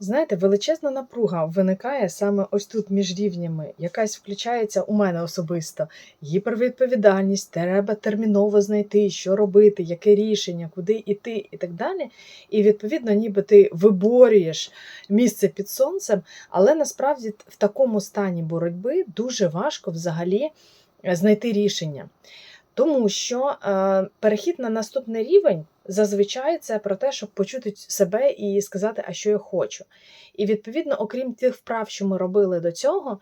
Знаєте, величезна напруга виникає саме ось тут між рівнями. Якась включається у мене особисто. Гіпервідповідальність, треба терміново знайти, що робити, яке рішення, куди йти і так далі. І відповідно, ніби ти виборюєш місце під сонцем, але насправді в такому стані боротьби дуже важко взагалі е, знайти рішення. Тому що е, перехід на наступний рівень зазвичай це про те, щоб почути себе і сказати, а що я хочу. І відповідно, окрім тих вправ, що ми робили до цього,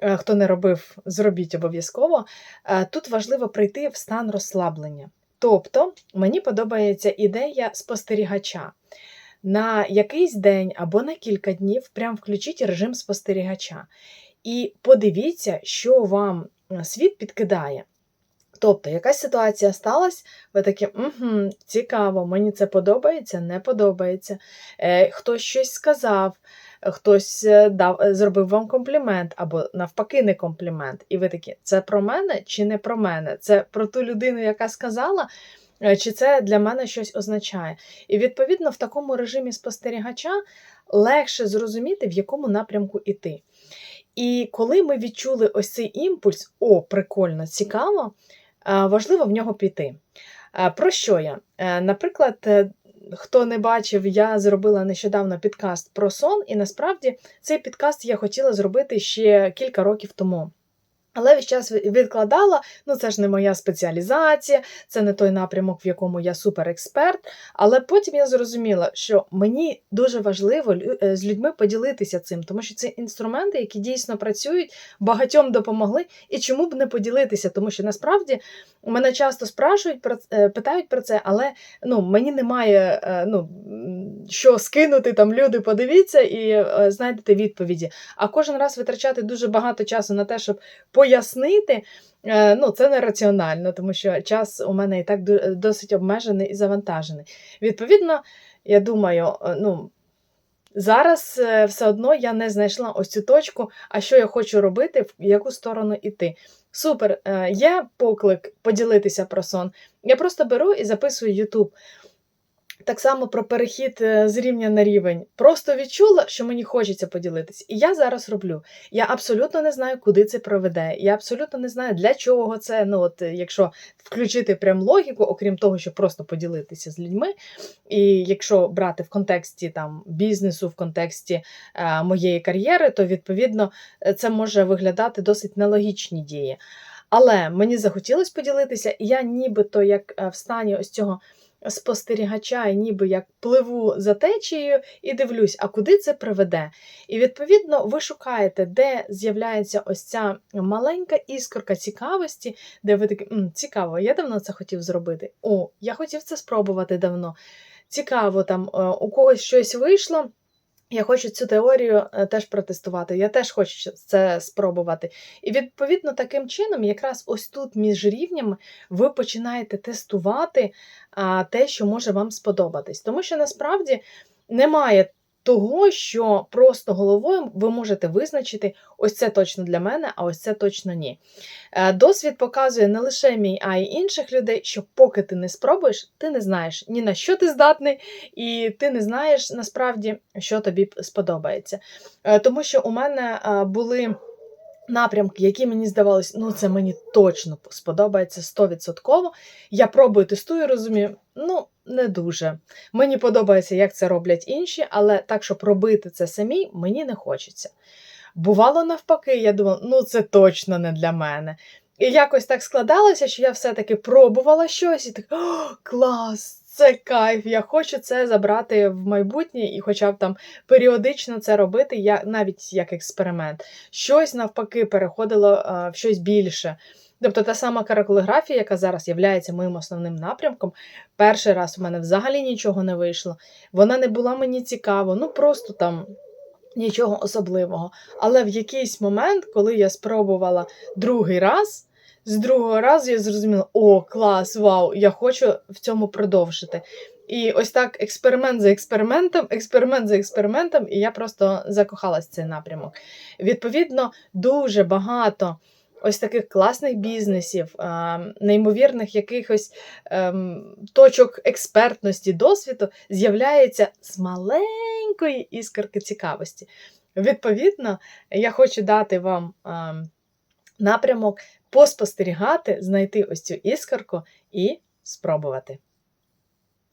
е, хто не робив, зробіть обов'язково. е, Тут важливо прийти в стан розслаблення. Тобто, мені подобається ідея спостерігача. На якийсь день або на кілька днів прям включіть режим спостерігача. І подивіться, що вам світ підкидає. Тобто, якась ситуація сталася, ви такі, угу, цікаво, мені це подобається, не подобається. Е, хтось щось сказав, хтось е, дав, е, зробив вам комплімент, або навпаки, не комплімент. І ви такі, це про мене чи не про мене? Це про ту людину, яка сказала, е, чи це для мене щось означає. І відповідно в такому режимі спостерігача легше зрозуміти, в якому напрямку іти. І коли ми відчули ось цей імпульс, о, прикольно, цікаво, важливо в нього піти. Е, Про що я? Е, Наприклад, е, хто не бачив, я зробила нещодавно підкаст про сон, і насправді цей підкаст я хотіла зробити ще кілька років тому. Але весь час відкладала, ну це ж не моя спеціалізація, це не той напрямок, в якому я суперексперт. Але потім я зрозуміла, що мені дуже важливо е, з людьми поділитися цим, тому що це інструменти, які дійсно працюють, багатьом допомогли. І чому б не поділитися? Тому що насправді мене часто спрашують про е, питають про це, але ну мені немає е, ну, що скинути там люди, подивіться і знайдете відповіді. А кожен раз витрачати дуже багато часу на те, щоб пояснити. е, Ну, це нераціонально, тому що час у мене і так досить обмежений і завантажений. Відповідно, я думаю, е, ну, зараз е, все одно я не знайшла ось цю точку, а що я хочу робити, в яку сторону йти. Супер, є поклик поділитися про сон. Я просто беру і записую YouTube. Так само про перехід е, з рівня на рівень. Просто відчула, що мені хочеться поділитись. І я зараз роблю. Я абсолютно не знаю, куди це проведе. Я абсолютно не знаю, для чого це. Ну, от е, якщо включити прям логіку, окрім того, щоб просто поділитися з людьми. І якщо брати в контексті там бізнесу, в контексті е, моєї кар'єри, то відповідно е, це може виглядати досить нелогічні дії. Але мені захотілося поділитися, і я нібито як в стані ось цього спостерігача, і ніби як пливу за течією і дивлюсь, а куди це приведе. І відповідно ви шукаєте, де з'являється ось ця маленька іскорка цікавості, де ви такі, «М, цікаво, я давно це хотів зробити. О, я хотів це спробувати давно. Цікаво, там е, у когось щось вийшло. Я хочу цю теорію е, теж протестувати, я теж хочу це спробувати. І відповідно таким чином, якраз ось тут між рівнями ви починаєте тестувати те, що може вам сподобатись. Тому що насправді немає того, що просто головою ви можете визначити, ось це точно для мене, а ось це точно ні. Е, Досвід показує не лише мій, а й інших людей, що поки ти не спробуєш, ти не знаєш ні на що ти здатний, і ти не знаєш насправді, що тобі сподобається. Е, Тому що у мене е, були напрямки, які мені здавалось, ну це мені точно сподобається 100%. Я пробую, тестую, розумію, ну не дуже. Мені подобається, як це роблять інші, але так, щоб робити це самі, мені не хочеться. Бувало навпаки, я думала, ну це точно не для мене. І якось так складалося, що я все-таки пробувала щось і так, о, клас! Це кайф, я хочу це забрати в майбутнє і хоча б там періодично це робити, я, навіть як експеримент. Щось навпаки переходило а, в щось більше. Тобто та сама каракулографія, яка зараз є моїм основним напрямком, перший раз у мене взагалі нічого не вийшло. Вона не була мені цікава, ну просто там нічого особливого. Але в якийсь момент, коли я спробувала другий раз, з другого разу я зрозуміла: о, клас, вау, я хочу в цьому продовжити. І ось так експеримент за експериментом, експеримент за експериментом, і я просто закохалась в цей напрямок. Відповідно, дуже багато ось таких класних бізнесів, неймовірних якихось ем, точок експертності, досвіду з'являється з маленької іскорки цікавості. Відповідно, я хочу дати вам ем, напрямок поспостерігати, знайти ось цю іскорку і спробувати.